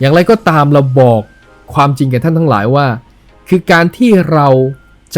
อย่างไรก็ตามเราบอกความจริงแก่ท่านทั้งหลายว่า คือการที่เรา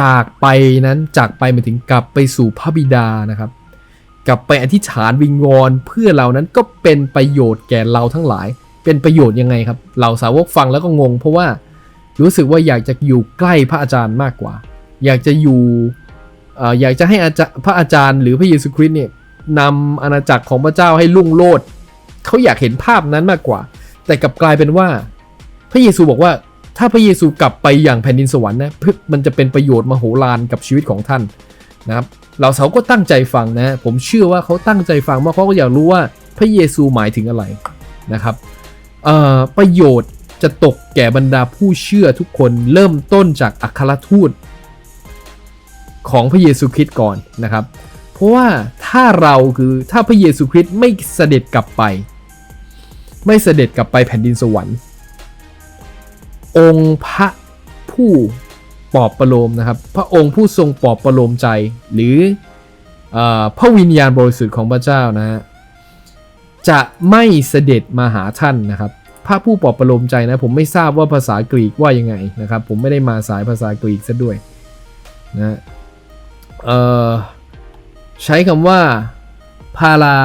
จากไปนั้นจากไปหมายถึงกลับไปสู่พระบิดานะครับ กลับไปอธิษฐานวิงวอนเพื่อเรานั้นก็เป็นประโยชน์แก่เราทั้งหลาย เป็นประโยชน์ยังไงครับเหล่าสาวกฟังแล้วก็งง เพราะว่ารู้สึกว่าอยากจะอยู่ใกล้พระอาจารย์มากกว่า อยากจะอยู่อยากจะให้อาจารย์พระอาจารย์หรือพระเยซูคริสต์เนี่ยนำอาณาจักรของพระเจ้าให้รุ่งโรจน์เขาอยากเห็นภาพนั้นมากกว่า แต่กลับกลายเป็นว่า พระเยซูบอกว่า ถ้าพระเยซูกลับไปอย่างแผ่นดินสวรรค์นะมันจะเป็นประโยชน์มโหฬารกับชีวิตของท่านนะครับเราเขาก็ตั้งใจฟังนะ ผมเชื่อว่าเขาตั้งใจฟังเพราะเขาก็อยากรู้ว่าพระเยซูหมายถึงอะไรนะครับประโยชน์จะตกแก่บรรดาผู้เชื่อทุกคนเริ่มต้นจากอัครทูต ของพระเยซูคริสต์ก่อนนะครับ เพราะว่าถ้าเราคือถ้าพระเยซูคริสต์ไม่เสด็จกลับไป ไม่เสด็จกลับไปแผ่นดินสวรรค์ องค์พระผู้ปอบประโลมนะครับ พระองค์ผู้ทรงปอบประโลมใจ หรืออพระวิญญาณบริสุทธิ์ของพระเจ้านะฮะจะไม่เสด็จมาหาท่านนะครับ พระผู้ปอบประโลมใจนะผมไม่ทราบว่าภาษากรีกว่ายังไงนะครับ ผมไม่ได้มาสายภาษากรีกซะด้วยนะเออใช้คำว่าพารา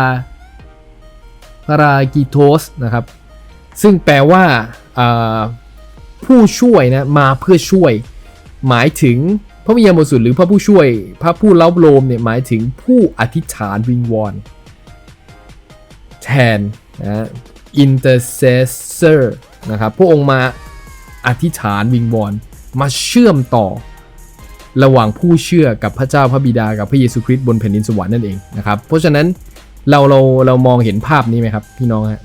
รากิโทสนะครับ ซึ่งแปลว่าผู้ช่วยนะมาเพื่อช่วย หมายถึงพระวิญาณบริสุทธิ์หรือพระผู้ช่วย พระผู้เล้าโลมเนี่ยหมายถึงผู้อธิษฐานวิงวอนแทนนะ intercessor นะครับพระองค์มาอธิษฐานวิงวอนมาเชื่อมต่อ ระหว่างผู้เชื่อกับพระเจ้าพระบิดากับพระเยซูคริสต์บนแผ่นดินสวรรค์นั่นเองนะครับ เพราะฉะนั้น เราเราเรามองเห็นภาพนี้ไหมครับพี่น้องฮะ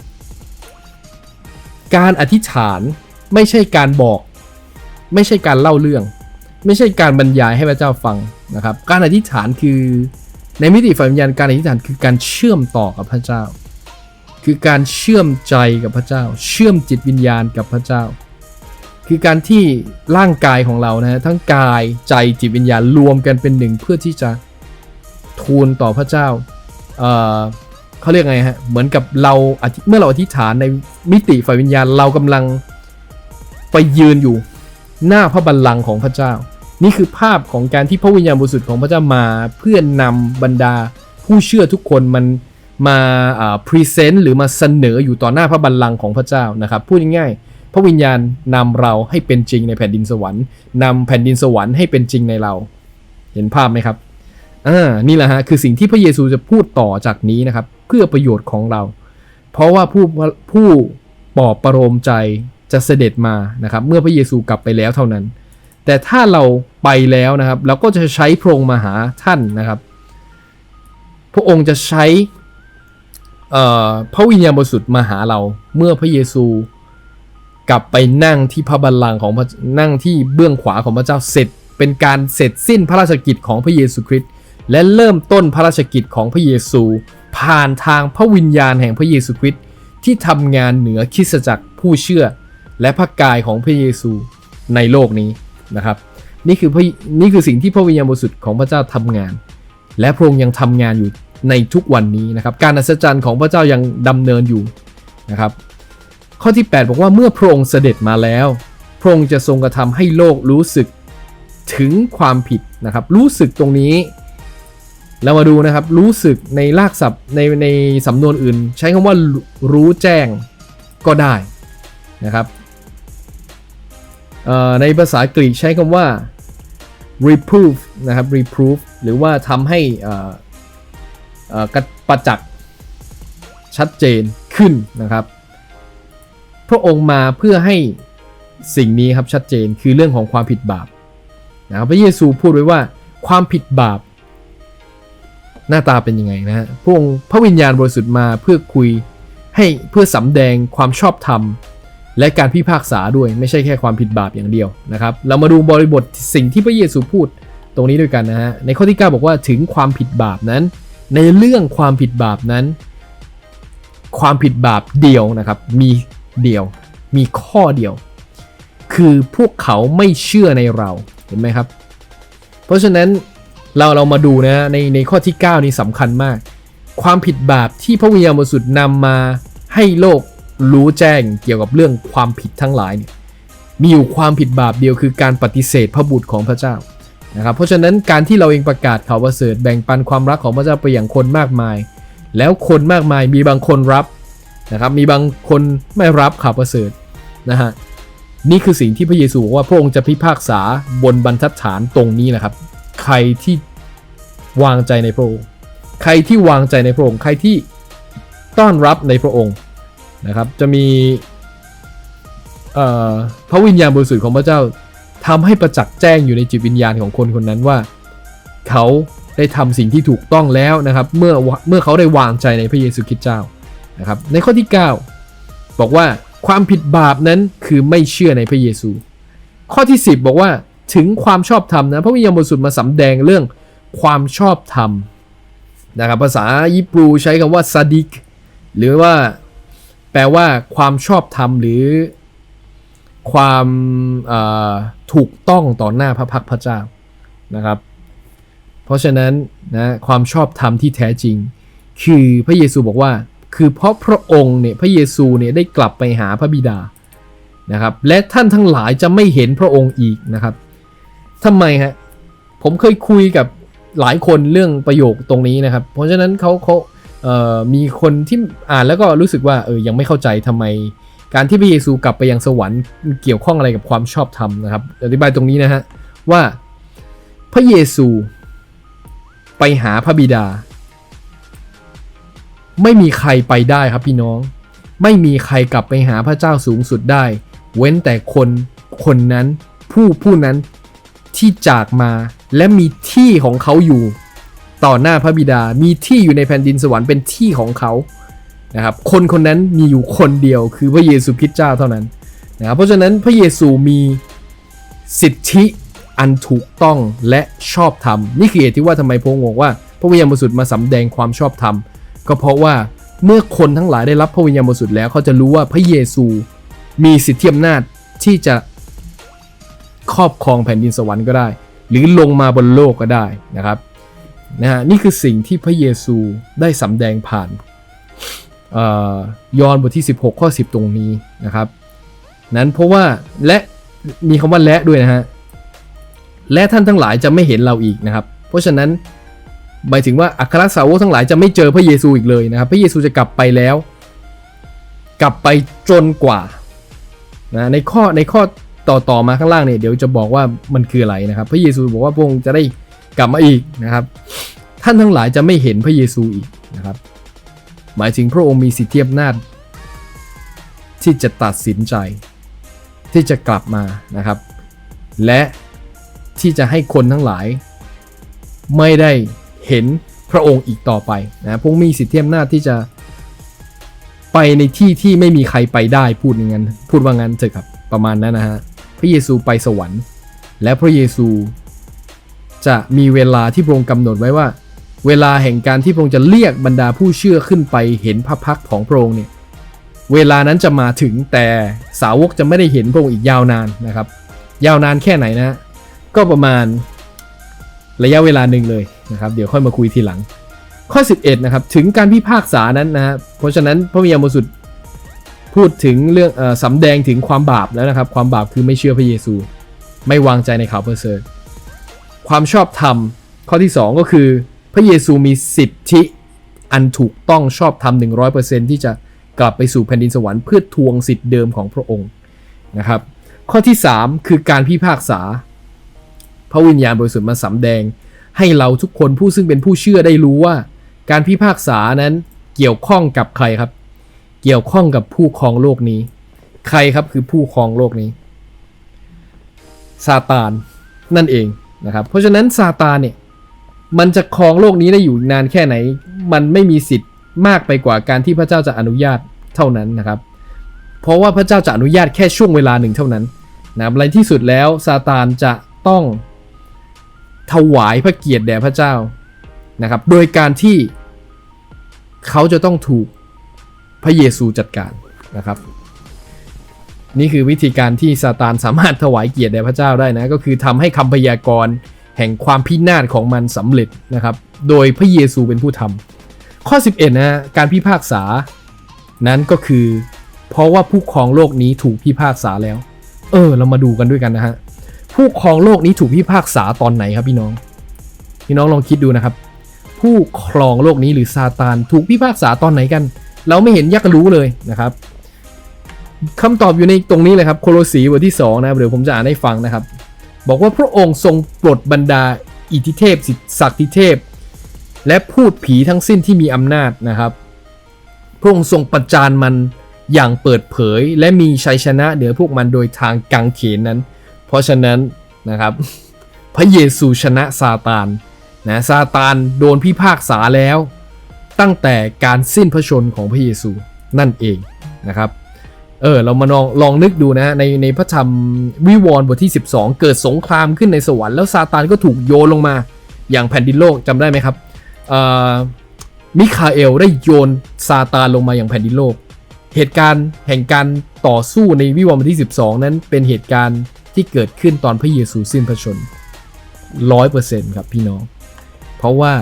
การอธิษฐานไม่ใช่การบอก ไม่ใช่การเล่าเรื่อง ไม่ใช่การบรรยายให้พระเจ้าฟังนะครับ การอธิษฐานคือในมิติฝ่ายวิญญาณการอธิษฐานคือการเชื่อมต่อกับพระเจ้า คือการเชื่อมใจกับพระเจ้า เชื่อมจิตวิญญาณกับพระเจ้า คือการที่ร่างกายของเรานะฮะทั้งกายใจจิตวิญญาณรวมกันเป็นหนึ่งเพื่อที่จะทูลต่อพระเจ้า เอ่อเขาเรียกไงฮะ เหมือนกับเราเมื่อเราอธิษฐานในมิติฝ่ายวิญญาณเรากำลังไปยืนอยู่หน้าพระบัลลังก์ของพระเจ้า นี่คือภาพของการที่พระวิญญาณบริสุทธิ์ของพระเจ้ามาเพื่อนนำบรรดาผู้เชื่อทุกคนมันมาพรีเซนต์หรือมาเสนออยู่ต่อหน้าพระบัลลังก์ของพระเจ้านะครับพูดง่ายๆพระวิญญาณนำเราให้เป็นจริงในแผ่นดินสวรรค์นำแผ่นดินสวรรค์ให้เป็นจริงในเรา เห็นภาพไหมครับ อ่านี่แหละฮะคือสิ่งที่พระเยซูจะพูดต่อจากนี้นะครับ เพื่อประโยชน์ของเรา เพราะว่าผู้ผู้ปอบประโลมใจจะเสด็จมานะครับ เมื่อพระเยซูกลับไปแล้วเท่านั้น แต่ถ้าเราไปแล้วนะครับเราก็จะใช้พระองค์มาหาท่านนะครับ พระองค์จะใช้พระวิญญาณบริสุทธิ์มาหาเราเมื่อพระเยซูกลับไปนั่งที่พระบัลลังก์ของพระนั่งที่เบื้องขวาของพระเจ้าเสร็จ เป็นการเสร็จสิ้นพระราชกิจของพระเยซูคริสต์ และเริ่มต้นพระราชกิจของพระเยซู ผ่านทางพระวิญญาณแห่งพระเยซูคริสต์ที่ทำงานเหนือคริสตจักรผู้เชื่อ และพระกายของพระเยซูในโลกนี้นะครับ นี่คือนี่คือสิ่งที่พระวิญญาณบริสุทธิ์ของพระเจ้าทำงาน และพระองค์ยังทำงานอยู่ในทุกวันนี้นะครับ การอัศจรรย์ของพระเจ้ายังดำเนินอยู่นะครับ ข้อที่ 8 บอกว่าเมื่อพระองค์เสด็จมาแล้ว พระองค์จะทรงกระทำให้โลกรู้สึกถึงความผิดนะครับ รู้สึกตรงนี้ เรามาดูนะครับ รู้สึกในรากศัพท์ในในสำนวนอื่น ใช้คำว่ารู้แจ้งก็ได้นะครับในภาษากรีกใช้คำว่า reprove นะครับ reprove หรือว่าทำให้กระประจักษ์ชัดเจนขึ้นนะครับ พระองค์มาเพื่อให้สิ่งนี้ครับชัดเจนคือเรื่องของความผิดบาปนะครับพระเยซูพูดไว้ว่าความผิดบาป หน้าตาเป็นยังไงนะฮะพระองค์พระวิญญาณบริสุทธิ์มาเพื่อคุยให้เพื่อสำแดงความชอบธรรม และการพิพากษาด้วยไม่ใช่แค่ความผิดบาปอย่างเดียวนะครับ เรามาดูบริบทสิ่งที่พระเยซูพูดตรงนี้ด้วยกันนะฮะในข้อที่ 9 บอกว่าถึงความผิดบาปนั้น ในเรื่องความผิดบาปนั้น ความผิดบาปเดียวนะครับมีเดียวมีข้อเดียว คือพวกเขาไม่เชื่อในเราเห็นไหมครับ เพราะฉะนั้น เราเรามาดูนะในในข้อที่ 9 นี้สำคัญมาก ความผิดบาปที่พระวิญญาณบริสุทธิ์นำมาให้โลกรู้แจ้งเกี่ยวกับเรื่องความผิดทั้งหลายเนี่ยมีอยู่ความผิดบาปเดียวคือการปฏิเสธพระบุตรของพระเจ้านะครับเพราะฉะนั้นการที่เราเองประกาศข่าวประเสริฐแบ่งปันความรักของพระเจ้าไปอย่างคนมากมาย แล้วคนมากมายมีบางคนรับนะครับมีบางคนไม่รับข่าวประเสริฐนะฮะนี่คือสิ่งที่พระเยซูบอกว่าพระองค์จะพิพากษาบนบรรทัดฐานตรงนี้นะครับ ใครที่วางใจในพระองค์ ใครที่วางใจในพระองค์ ใครที่ต้อนรับในพระองค์นะครับ จะมีพระวิญญาณบริสุทธิ์ของพระเจ้าทำให้ประจักษ์แจ้งอยู่ในจิตวิญญาณของคนคนนั้นว่า เขาได้ทำสิ่งที่ถูกต้องแล้วนะครับ เมื่อเมื่อเขาได้วางใจในพระเยซูคริสต์เจ้านะครับ ในข้อที่ 9 บอกว่าความผิดบาปนั้นคือไม่เชื่อในพระเยซู ข้อที่ 10 บอกว่า ถึงความชอบธรรมนะพระวิญญาณบริสุทธิ์มาสำแดงเรื่องความชอบธรรมนะครับภาษายิบรูใช้คำว่าซาดิกหรือว่าแปลว่าความชอบธรรมหรือ ความถูกต้องต่อหน้าพระพักตร์พระเจ้านะครับ เพราะฉะนั้นนะความชอบธรรมที่แท้จริง คือพระเยซูบอกว่า คือเพราะพระองค์เนี่ยพระเยซูเนี่ยได้กลับไปหาพระบิดานะครับ และท่านทั้งหลายจะไม่เห็นพระองค์อีกนะครับ ทำไมฮะ ผมเคยคุยกับหลายคนเรื่องประโยคตรงนี้นะครับ เพราะฉะนั้นเขาเขามีคนที่อ่านแล้วก็รู้สึกว่าเออยังไม่เข้าใจทำไม การที่พระเยซูกลับไปยังสวรรค์เกี่ยวข้องอะไรกับความชอบธรรมนะครับ อธิบายตรงนี้นะฮะว่าพระเยซูไปหาพระบิดา ไม่มีใครไปได้ครับพี่น้อง ไม่มีใครกลับไปหาพระเจ้าสูงสุดได้ เว้นแต่คนคนนั้นผู้ผู้นั้น ที่จากมาและมีที่ของเขาอยู่ ต่อหน้าพระบิดา มีที่อยู่ในแผ่นดินสวรรค์เป็นที่ของเขานะครับคนคนนั้นมีอยู่คนเดียวคือพระเยซูคริสต์เจ้าเท่านั้นนะครับเพราะฉะนั้นพระเยซูมีสิทธิอันถูกต้องและชอบธรรมนี่คือเหตุที่ว่าทำไมพระองค์บอกว่า พระวิญญาณบริสุทธิ์มาสำแดงความชอบธรรม ก็เพราะว่าเมื่อคนทั้งหลายได้รับพระวิญญาณบริสุทธิ์แล้วเขาจะรู้ว่าพระเยซูมีสิทธิอำนาจที่จะ ครอบครองแผ่นดินสวรรค์ก็ได้ หรือลงมาบนโลกก็ได้นะครับนะฮะนี่คือสิ่งที่พระเยซูได้สำแดงผ่านยอห์นบทที่ 16 ข้อ 10 ตรงนี้นะครับ นั้นเพราะว่าและมีคำว่าและด้วยนะฮะและท่านทั้งหลายจะไม่เห็นเราอีกนะครับ เพราะฉะนั้นหมายถึงว่าอัครสาวกทั้งหลายจะไม่เจอพระเยซูอีกเลยนะครับ พระเยซูจะกลับไปแล้ว กลับไปจนกว่านะในข้อในข้อ ต่อต่อมาข้างล่างเนี่ยเดี๋ยวจะบอกว่ามันคืออะไรนะครับ พระเยซูบอกว่าพระองค์จะได้กลับมาอีกนะครับ ท่านทั้งหลายจะไม่เห็นพระเยซูอีกนะครับ หมายถึงพระองค์มีสิทธิอำนาจที่จะตัดสินใจ ที่จะกลับมานะครับ และที่จะให้คนทั้งหลาย ไม่ได้เห็นพระองค์อีกต่อไปนะพระองค์มีสิทธิอำนาจที่จะไปในที่ที่ไม่มีใครไปได้พูดอย่างนั้นพูดว่างั้นเถอะครับประมาณนั้นนะฮะ พระเยซูไปสวรรค์ และพระเยซู จะมีเวลาที่พระองค์กำหนดไว้ว่า เวลาแห่งการที่พระองค์จะเรียกบรรดาผู้เชื่อขึ้นไปเห็นพระพักของพระองค์เนี่ยเวลานั้นจะมาถึงแต่สาวกจะไม่ได้เห็นพระองค์อีกยาวนานนะครับ ยาวนานแค่ไหนนะ ก็ประมาณระยะเวลาหนึ่งเลยนะครับ เดี๋ยวค่อยมาคุยทีหลัง ข้อ 11นะครับถึงการพิพากษานั้นนะฮะเพราะฉะนั้นพระวิญญาณบริสุทธิ์ พูดถึงเรื่องอสำแดงถึงความบาปแล้วนะครับ ความบาปคือไม่เชื่อพระเยซู ไม่วางใจในข่าวประเสริฐความชอบธรรมข้อที่ 2 ก็คือ พระเยซูมีสิทธิอันถูกต้องชอบธรรม100%ที่จะกลับไปสู่แผ่นดินสวรรค์เพื่อทวงสิทธิ์เดิมของพระองค์นะครับ ข้อที่ 3 คือการพิพากษา พระวิญญาณบริสุทธิ์มาสำแดง ให้เราทุกคนผู้ซึ่งเป็นผู้เชื่อได้รู้ว่า การพิพากษานั้นเกี่ยวข้องกับใครครับ กี่ยวข้องกับผู้ครองโลกนี้ ใครครับคือผู้ครองโลกนี้ซาตานนั่นเองนะครับ เพราะฉะนั้นซาตานเนี่ยมันจะครองโลกนี้ได้อยู่นานแค่ไหน มันไม่มีสิทธิ์มากไปกว่าการที่พระเจ้าจะอนุญาตเท่านั้นนะครับ เพราะว่าพระเจ้าจะอนุญาตแค่ช่วงเวลาหนึ่งเท่านั้นนะครับในที่สุดแล้วซาตานจะต้องถวายพระเกียรติแด่พระเจ้านะครับ โดยการที่เขาจะต้องถูก พระเยซูจัดการนะครับ นี่คือวิธีการที่ซาตานสามารถถวายเกียรติแด่พระเจ้าได้นะ ก็คือทำให้คำพยากรณ์แห่งความพินาศของมันสำเร็จนะครับ โดยพระเยซูเป็นผู้ทำข้อ 11 นะการพิพากษานั้นก็คือ เพราะว่าผู้ครองโลกนี้ถูกพิพากษาแล้ว เออ เรามาดูกันด้วยกันนะฮะผู้ครองโลกนี้ถูกพิพากษาตอนไหนครับพี่น้อง พี่น้องลองคิดดูนะครับ ผู้ครองโลกนี้หรือซาตานถูกพิพากษาตอนไหนกัน เราไม่เห็นยักรู้เลยนะครับคำตอบอยู่ในตรงนี้เลยครับ โคโลสีบทที่2นะเดี๋ยวผมจะอ่านให้ฟังนะครับ บอกว่าพระองค์ทรงปลดบรรดาอิทธิเทพศักดิเทพ และพูดผีทั้งสิ้นที่มีอำนาจนะครับ พระองค์ทรงประจานมันอย่างเปิดเผย และมีชัยชนะเหนือพวกมันโดยทางกังเขนนั้น เพราะฉะนั้นนะครับ พระเยซูชนะซาตานนะซาตานโดนพิพากษาแล้ว ตั้งแต่การสิ้นพระชนของพระเยซูนั่นเองนะครับเออเรามาลองลองนึกดูนะในในพระธรรมวิวรณ์บทที่ 12 เกิดสงครามขึ้นในสวรรค์แล้วซาตานก็ถูกโยนลงมา อย่างแผ่นดินโลกจำได้ไหมครับมิคาเอลได้โยนซาตานลงมาอย่างแผ่นดินโลก เหตุการณ์แห่งการต่อสู้ในวิวรณ์บทที่ 12 นั้นเป็นเหตุการณ์ที่เกิดขึ้นตอนพระเยซูสิ้นพระชนร้อยเปอร์เซ็นต์ครับพี่น้อง เพราะว่า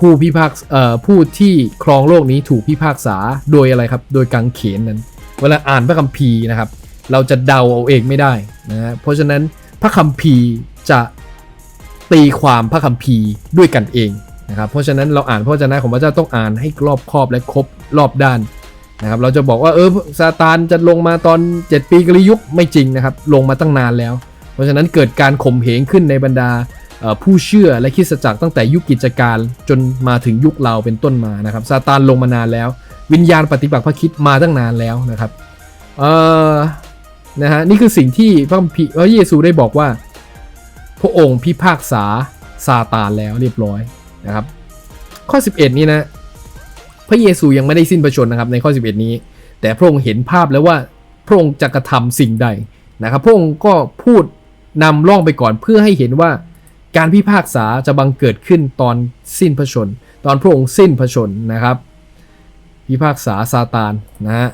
ผู้พิพากเอ่อผู้ที่ครองโลกนี้ถูกพิพากษาโดยอะไรครับ โดยกังเขนนั้น เวลาอ่านพระคัมภีร์นะครับ เราจะเดาเอาเองไม่ได้นะฮะเพราะฉะนั้นพระคัมภีร์จะตีความพระคัมภีร์ด้วยกันเองนะครับ เพราะฉะนั้นเราอ่านพระวจนะของพระเจ้าต้องอ่านให้รอบครอบและครบรอบด้านนะครับ เราจะบอกว่าเออซาตานจะลงมาตอน 7 ปีกลิยุคไม่จริงนะครับ ลงมาตั้งนานแล้ว เพราะฉะนั้นเกิดการข่มเหงขึ้นในบรรดา ผู้เชื่อและคริสตจักรตั้งแต่ยุคกิจการจนมาถึงยุคเราเป็นต้นมานะครับซาตานลงมานานแล้ว วิญญาณปฏิบัติพระคิดมาตั้งนานแล้วนะครับเออนะฮะนี่คือสิ่งที่พระพระเยซูได้บอกว่า พระองค์พิพากษาซาตานแล้วเรียบร้อยนะครับ ข้อ 11 นี้นะพระเยซูยังไม่ได้สิ้นพระชนนะครับในข้อ 11 นี้ แต่พระองค์เห็นภาพแล้วว่าพระองค์จะกระทำสิ่งใดนะครับ พระองค์ก็พูดนำล่องไปก่อนเพื่อให้เห็นว่า การพิพากษาจะบังเกิดขึ้นตอนสิ้นพระชนม์ตอนพระองค์สิ้นพระชนม์นะครับ พิพากษาซาตานนะฮะ